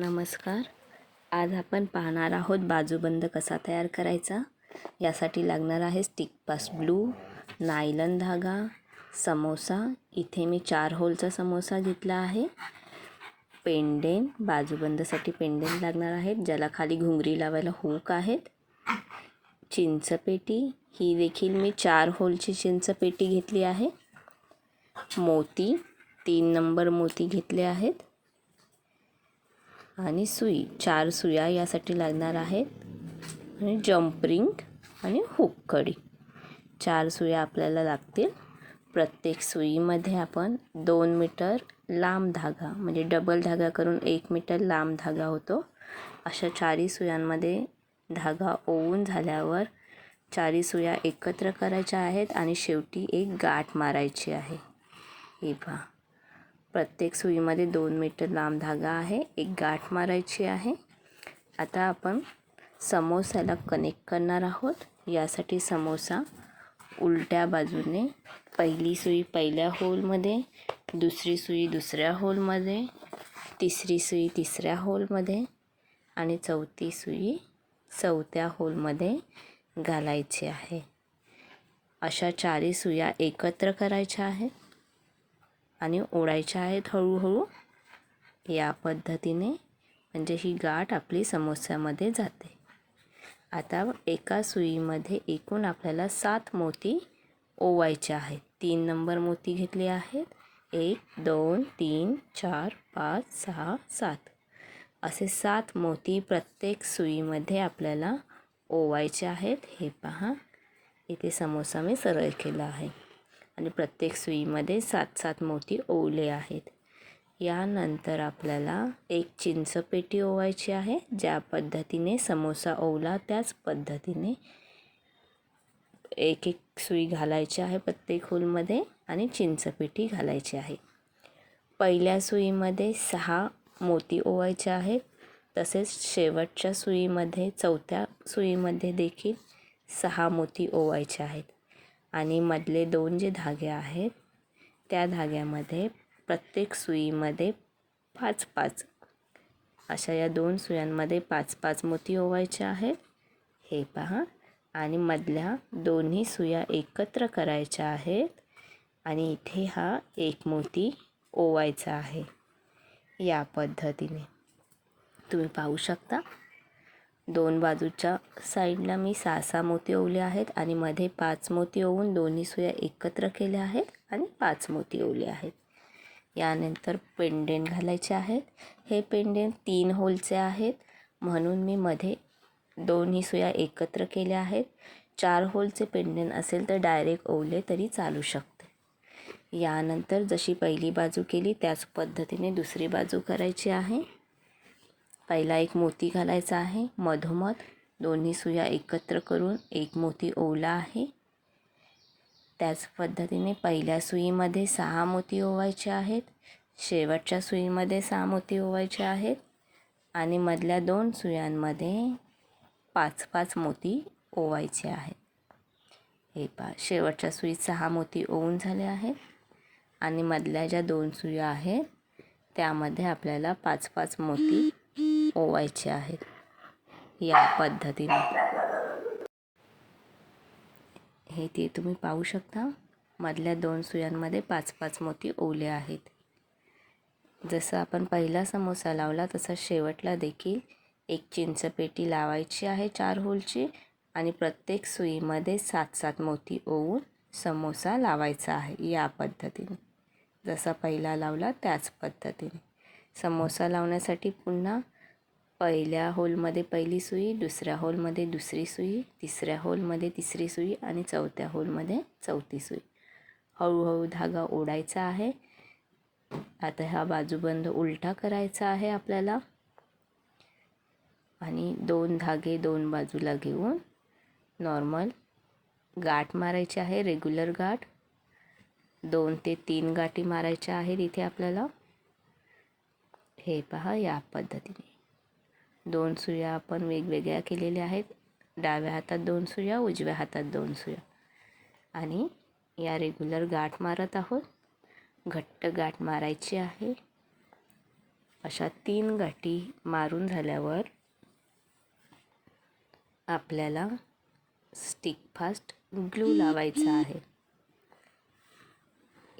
नमस्कार. आज आपण पाहणार आहोत बाजूबंद कसा तयार करायचा? यासाठी लागणार आहे स्टिकपास ब्लू नायलन धागा समोसा. इथे मी चार होलचा समोसा घेतला आहे. पेंडेन बाजूबंदसाठी पेंडेन लागणार आहेत ज्याला खाली घुंगरी लावायला हुक आहेत. चिंचपेटी ही देखील मी चार होलची चिंचपेटी घेतली आहे. मोती तीन नंबर मोती घेतले आहेत. आणि सुई चार सुया यासाठी लागणार आहेत. आणि जम्परिंग आणि हुक कडी. चार सुया आपल्याला लागतील. प्रत्येक सुईमध्ये आपण दोन मीटर लांब धागा म्हणजे डबल धागा करून एक मीटर लांब धागा होतो. अशा चारही सुयांमध्ये धागा ओवून झाल्यावर चारही सुया एकत्र करायच्या आहेत आणि शेवटी एक गाठ मारायची आहे. हे पहा. प्रत्येक सुईमध्ये दोन मीटर लांब धागा आहे एक गाठ मारायची आहे. आता आपण समोसाला कनेक्ट करणार आहोत. यासाठी समोसा उलट्या बाजूने पहिली सुई पहिल्या होलमध्ये दुसरी सुई दुसऱ्या होलमध्ये तिसरी सुई तिसऱ्या होलमध्ये आणि चौथी सुई चौथ्या होलमध्ये घालायची आहे. अशा चारही सुया एकत्र करायच्या आहेत. आणि ओढायच्या आहेत हळूहळू. या पद्धतीने म्हणजे ही गाठ आपली समोस्यामध्ये जाते. आता एका सुईमध्ये एकूण आपल्याला सात मोती ओवायचे आहेत. तीन नंबर मोती घेतले आहेत. एक दोन तीन चार पाच सहा सात. असे सात मोती प्रत्येक सुईमध्ये आपल्याला ओवायचे आहेत. हे पहा. इथे समोसा मी सरळ केला आहे. आणि प्रत्येक सुईमध्ये सात सात मोती ओवले आहेत. यानंतर आपल्याला एक चिंचपेटी ओवायची आहे ज्या पद्धतीने समोसा ओवला त्याच पद्धतीने एक एक सुई घालायची आहे प्रत्येक होलमध्ये आणि चिंचपेटी घालायची आहे. पहिल्या सुईमध्ये सहा मोती ओवायचे आहेत तसेच शेवटच्या सुईमध्ये चौथ्या सुईमध्ये देखील सहा मोती ओवायचे आहेत. आणि मधले दोन जे धागे आहेत त्या धाग्यामध्ये प्रत्येक सुईमध्ये पाच पाच अशा या दोन सुयांमध्ये पाच पाच मोती ओवायचे आहेत. हे पहा. आणि मधल्या दोन्ही सुया एकत्र करायच्या आहेत. आणि इथे हा एक मोती ओवायचा आहे. या पद्धतीने. तुम्ही पाहू शकता. दोन बाजूच्या साईडला मी सहा सहा मोती ओवले आहेत आणि मध्ये पाच मोती ओवून दोन्ही सुया एकत्र केल्या आहेत आणि पाच मोती ओवले आहेत. यानंतर पेंडेंट घालायचे आहेत. हे पेंडेंट तीन होलचे आहेत. म्हणून मी मध्ये दोन्ही सुया एकत्र केल्या आहेत. चार होलचे पेंडेंट असेल तर डायरेक्ट ओवले तरी चालू शकते. यानंतर जशी पहिली बाजू केली त्याच पद्धतीने दुसरी बाजू करायची आहे. पहिला एक मोती घालायचा आहे. मधोमध दोन्ही सुया एकत्र करून एक मोती ओवला आहे. त्याच पद्धतीने पहिल्या सुईमध्ये सहा मोती ओवायचे आहेत. शेवटच्या सुईमध्ये सहा मोती ओवायचे आहेत. आणि मधल्या दोन सुयांमध्ये पाच पाच मोती ओवायचे आहेत. हे पा शेवटच्या सुईत सहा मोती ओवून झाले आहेत. आणि मधल्या ज्या दोन सुया आहेत त्यामध्ये आपल्याला पाच पाच मोती ओवायचे आहेत या पद्धतीने. हे ते तुम्ही पाहू शकता. मधल्या दोन सुयांमध्ये पाच पाच मोती ओले आहेत. जसं आपण पहिला समोसा लावला तसा शेवटला देखील एक चिंचपेटी लावायची आहे चार होलची आणि प्रत्येक सुईमध्ये सात सात मोती ओवून समोसा लावायचा आहे या पद्धतीने. जसा पहिला लावला त्याच पद्धतीने. समोसा लावण्यासाठी पुन्हा पहिल्या होलमध्ये पहिली सुई दुसऱ्या होलमध्ये दुसरी सुई तिसऱ्या होलमध्ये तिसरी सुई आणि चौथ्या होलमध्ये चौथी सुई. हळूहळू धागा ओढायचा आहे. आता हा बाजूबंद उलटा करायचा आहे आपल्याला. आणि दोन धागे दोन बाजूला घेऊन नॉर्मल गाठ मारायची आहे रेग्युलर गाठ. दोन ते तीन गाठी मारायच्या आहेत इथे आपल्याला. हे पहा या पद्धतीने. दोन सुया आपण वेगवेगळ्या केलेल्या आहेत. डाव्या हातात दोन सुया उजव्या हातात दोन सुया. आणि या रेग्युलर गाठ मारत आहोत. घट्ट गाठ मारायची आहे. अशा तीन गाठी मारून झाल्यावर आपल्याला स्टिक फास्ट ग्लू लावायचा आहे.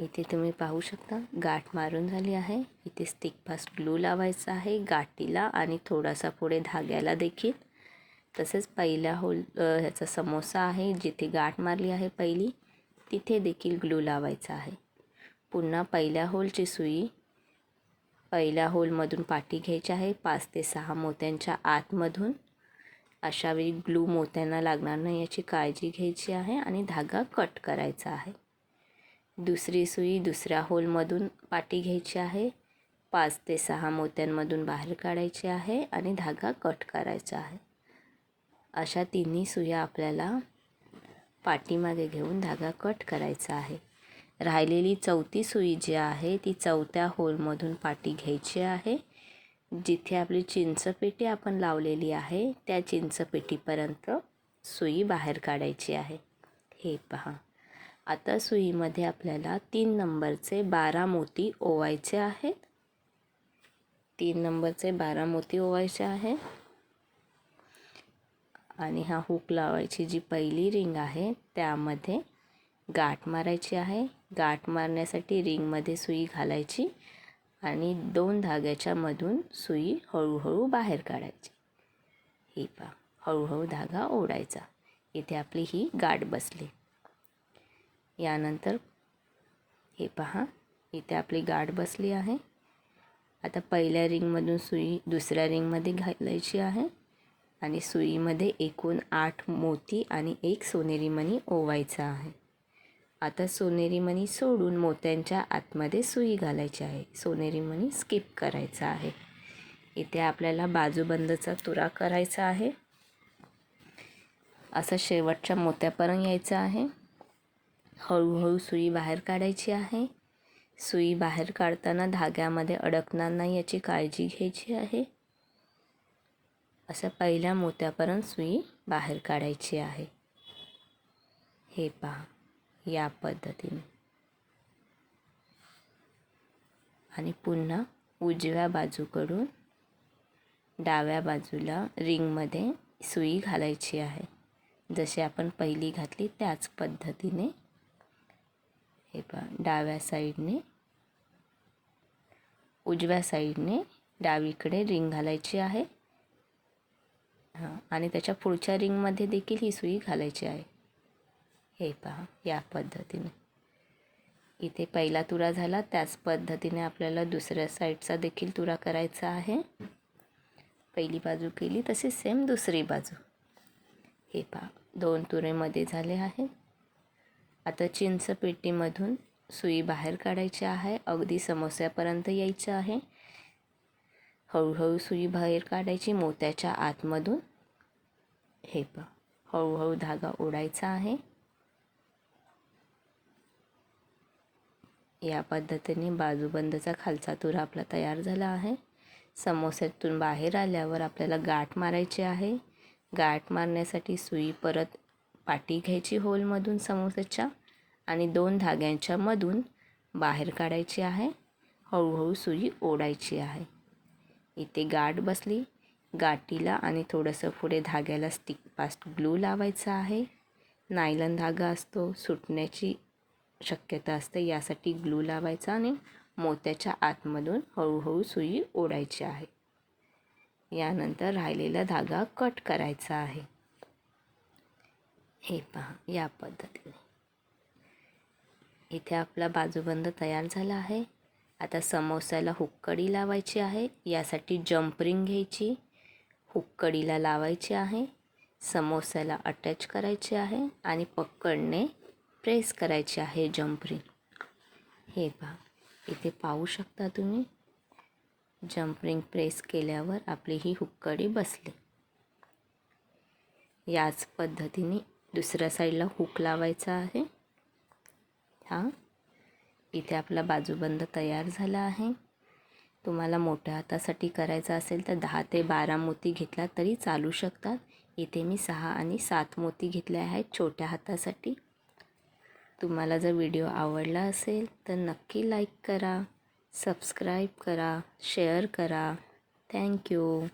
इथे तुम्ही पाहू शकता गाठ मारून झाली आहे. इथे स्टिक फास्ट ग्लू लावायचा आहे गाठीला आणि थोडासा पुढे धाग्याला देखील. तसेच पहिल्या होल ह्याचा समोसा आहे जिथे गाठ मारली आहे पहिली तिथे देखील ग्लू लावायचा आहे. पुन्हा पहिल्या होलची सुई पहिल्या होलमधून पाठी घ्यायची आहे पाच ते सहा मोत्यांच्या आतमधून. अशावेळी ग्लू मोत्यांना लागणार नाही याची काळजी घ्यायची आहे आणि धागा कट करायचा आहे. दुसरी सुई दुसऱ्या होलमधून पाटी घ्यायची आहे. पाच ते सहा मोत्यांमधून बाहेर काढायची आहे आणि धागा कट करायचा आहे. अशा तिन्ही सुया आपल्याला पाठीमागे घेऊन धागा कट करायचा आहे. राहिलेली चौथी सुई जी आहे ती चौथ्या होलमधून पाटी घ्यायची आहे. जिथे आपली चिंचपेटी आपण लावलेली आहे त्या चिंचपेटीपर्यंत सुई बाहेर काढायची आहे. हे पहा. आता सुईमध्ये आपल्याला तीन नंबरचे बारा मोती ओवायचे आहेत. तीन नंबरचे बारा मोती ओवायचे आहे आणि हा हुक लावायची जी पहिली रिंग आहे त्यामध्ये गाठ मारायची आहे. गाठ मारण्यासाठी रिंगमध्ये सुई घालायची आणि दोन धाग्याच्या मधून सुई हळूहळू बाहेर काढायची. ही पहा हळूहळू धागा ओढायचा. इथे आपली ही गाठ बसली. यानंतर हे पहा इथे आपली गाठ बसली आहे. आता पहिल्या रिंगमधून सुई दुसऱ्या रिंगमध्ये घालायची आहे आणि सुईमध्ये एकूण आठ मोती आणि एक सोनेरी मणी ओवायचा आहे. आता सोनेरी मणी सोडून मोत्यांच्या आतमध्ये सुई घालायची आहे. सोनेरी मणी स्किप करायचा आहे. इथे आपल्याला बाजूबंदचा तुरा करायचा आहे. असं शेवटच्या मोत्यापर्यंत यायचं आहे. हळूहळू सुई बाहेर काढायची आहे. सुई बाहेर काढताना धाग्यामध्ये अडकणार नाही याची काळजी घ्यायची आहे. असं पहिल्या मोत्यापर्यंत सुई बाहेर काढायची आहे. हे पहा या पद्धतीने. आणि पुन्हा उजव्या बाजूकडून डाव्या बाजूला रिंगमध्ये सुई घालायची आहे. जशी आपण पहिली घातली त्याच पद्धतीने हे पहा डाव्या साईडने उजव्या साईडने डावीकडे रिंग घालायची आहे. हां आणि त्याच्या पुढच्या रिंगमध्ये देखील ही सुई घालायची आहे. हे पहा या पद्धतीने. इथे पहिला तुरा झाला त्याच पद्धतीने आपल्याला दुसऱ्या साईडचा देखील तुरा करायचा आहे. पहिली बाजू केली तशी सेम दुसरी बाजू. हे पहा दोन तुरेमध्ये झाले आहेत आता चिंच पेटीमधून सुई बाहेर काढायची आहे. अगदी समोस्यापर्यंत यायचं आहे. हळूहळू सुई बाहेर काढायची. मोत्याच्या आतमधून हे पहा. हळूहळू धागा ओढायचा आहे. या पद्धतीने बाजूबंदचा खालचा तुरा आपला तयार झाला आहे. समोस्यातून बाहेर आल्यावर आपल्याला गाठ मारायची आहे. गाठ मारण्यासाठी सुई परत पाटी घ्यायची होलमधून समोस्याच्या. आणि दोन धाग्यांच्या मधून बाहेर काढायची आहे. हळूहळू सुई ओढायची आहे. इथे गाठ बसली. गाठीला आणि थोडंसं पुढे धाग्याला स्टिक फास्ट ग्लू लावायचा आहे. नायलन धागा असतो. सुटण्याची शक्यता असते. यासाठी ग्लू लावायचा आणि मोत्याच्या आतमधून हळूहळू सुई ओढायची आहे. यानंतर राहिलेला धागा कट करायचा आहे. हे पहा या पद्धतीने. इथे आपला बाजूबंद तयार झाला आहे. आता समोस्याला हुक्कडी लावायची आहे. यासाठी जम्परिंग घ्यायची. हुक्कडीला लावायची आहे. समोस्याला अटॅच करायचे आहे आणि पकडणे प्रेस करायचे आहे जम्परिंग हे पहा. इथे पाहू शकता तुम्ही. जम्परिंग प्रेस केल्यावर आपली ही हुक्कडी बसली. याच पद्धतीने दुसऱ्या साईडला हुक लावायचा आहे. हा? इथे आपला बाजूबंद तयार झाला आहे. तुम्हाला मोठ्या हातासाठी करायचा असेल तर दहा ते बारा मोती घेतला तरी चालू शकतात. इथे मी सहा आणि सात मोती घेतले आहेत छोट्या हातासाठी. तुम्हाला जर व्हिडिओ आवडला असेल तर नक्की लाईक करा सबस्क्राईब करा शेअर करा. थँक्यू.